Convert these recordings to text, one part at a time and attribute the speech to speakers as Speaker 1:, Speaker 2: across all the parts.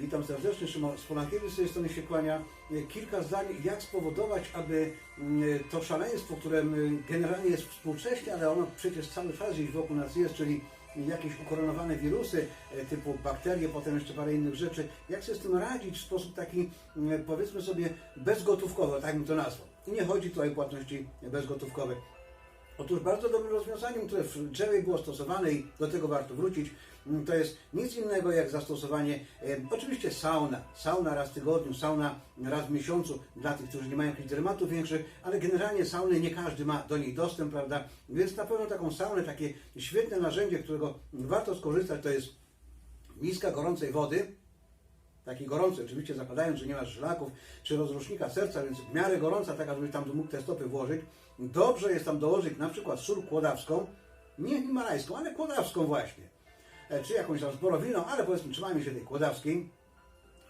Speaker 1: Witam serdecznie, Szymon Spolankiewicz z tej strony się kłania. E, Kilka zdań, jak spowodować, aby mm, to szaleństwo, które generalnie jest współcześnie, ale ono przecież cały czas gdzieś wokół nas jest, czyli jakieś ukoronowane wirusy e, typu bakterie, potem jeszcze parę innych rzeczy, jak sobie z tym radzić w sposób taki, powiedzmy sobie, bezgotówkowy, tak bym to nazwał. I nie chodzi tutaj o płatności bezgotówkowe. Otóż bardzo dobrym rozwiązaniem, które w drzewie było stosowane i do tego warto wrócić, mm, to jest nic innego jak zastosowanie, e, oczywiście sauna, sauna raz w tygodniu, sauna raz w miesiącu dla tych, którzy nie mają jakichś dylematów większych, ale generalnie sauny nie każdy ma do niej dostęp, prawda? Więc na pewno taką saunę, takie świetne narzędzie, którego warto skorzystać, to jest miska gorącej wody, taki gorący, oczywiście zakładając, że nie masz żelaków czy rozrusznika serca, więc w miarę gorąca, taka, żebyś tam mógł te stopy włożyć. Dobrze jest tam dołożyć na przykład sól kłodawską, nie himalajską, ale kłodawską właśnie, E, czy jakąś tam zborowiną, ale powiedzmy trzymajmy się tej kłodawskiej.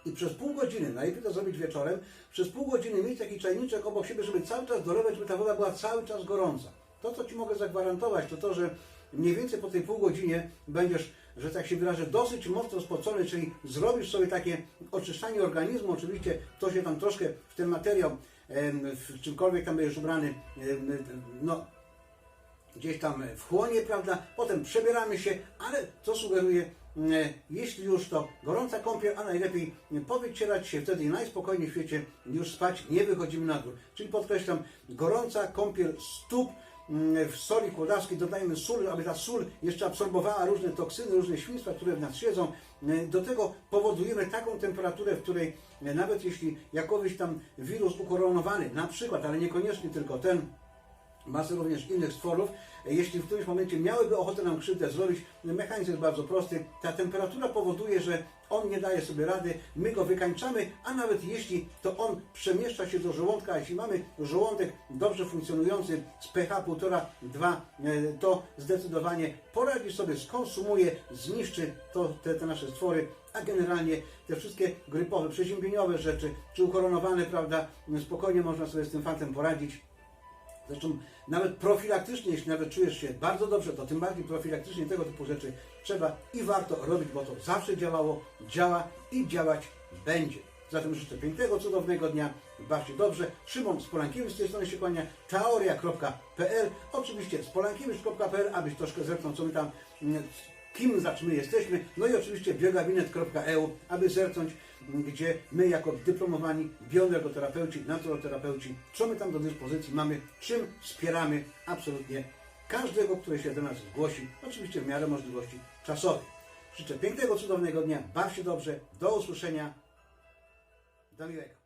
Speaker 1: I przez pół godziny, najlepiej to zrobić wieczorem, przez pół godziny mieć taki czajniczek obok siebie, żeby cały czas dolewać, żeby ta woda była cały czas gorąca. To, co Ci mogę zagwarantować, to to, że mniej więcej po tej pół godzinie będziesz, że tak się wyrażę, dosyć mocno spocony, czyli zrobisz sobie takie oczyszczanie organizmu. Oczywiście to się tam troszkę w ten materiał, w czymkolwiek tam będziesz ubrany, no, gdzieś tam wchłonie, prawda? Potem przebieramy się, ale co sugeruję, jeśli już to gorąca kąpiel, a najlepiej powycierać się wtedy najspokojniej w świecie, już spać, nie wychodzimy na dwór. Czyli podkreślam, gorąca kąpiel stóp w soli kłodawskiej, dodajmy sól, aby ta sól jeszcze absorbowała różne toksyny, różne świństwa, które w nas siedzą. E, Do tego powodujemy taką temperaturę, w której e, nawet jeśli jakoś tam wirus ukoronowany, na przykład, ale niekoniecznie tylko ten, masę również innych stworów. Jeśli w którymś momencie miałyby ochotę nam krzywdę zrobić, mechanizm jest bardzo prosty. Ta temperatura powoduje, że on nie daje sobie rady, my go wykańczamy, a nawet jeśli to on przemieszcza się do żołądka, jeśli mamy żołądek dobrze funkcjonujący z pH 1,5-2, to zdecydowanie poradzi sobie, skonsumuje, zniszczy to, te, te nasze stwory, a generalnie te wszystkie grypowe, przeziębieniowe rzeczy, czy ukoronowane, prawda, spokojnie można sobie z tym faktem poradzić. Zresztą nawet profilaktycznie, jeśli nawet czujesz się bardzo dobrze, to tym bardziej profilaktycznie tego typu rzeczy trzeba i warto robić, bo to zawsze działało, działa i działać będzie. Zatem życzę pięknego, cudownego dnia, bawcie dobrze. Szymon z Polankiewicz z tej strony się kłania, teoria.pl, oczywiście z polankiewicz.pl, abyś troszkę zerknął, co my tam, mm, kim znaczy my jesteśmy, no i oczywiście biogabinet.eu, aby zerknąć, gdzie my jako dyplomowani bioenergoterapeuci, naturoterapeuci, co my tam do dyspozycji mamy, czym wspieramy absolutnie każdego, który się do nas zgłosi, oczywiście w miarę możliwości czasowych. Życzę pięknego, cudownego dnia, baw się dobrze, do usłyszenia, miłego.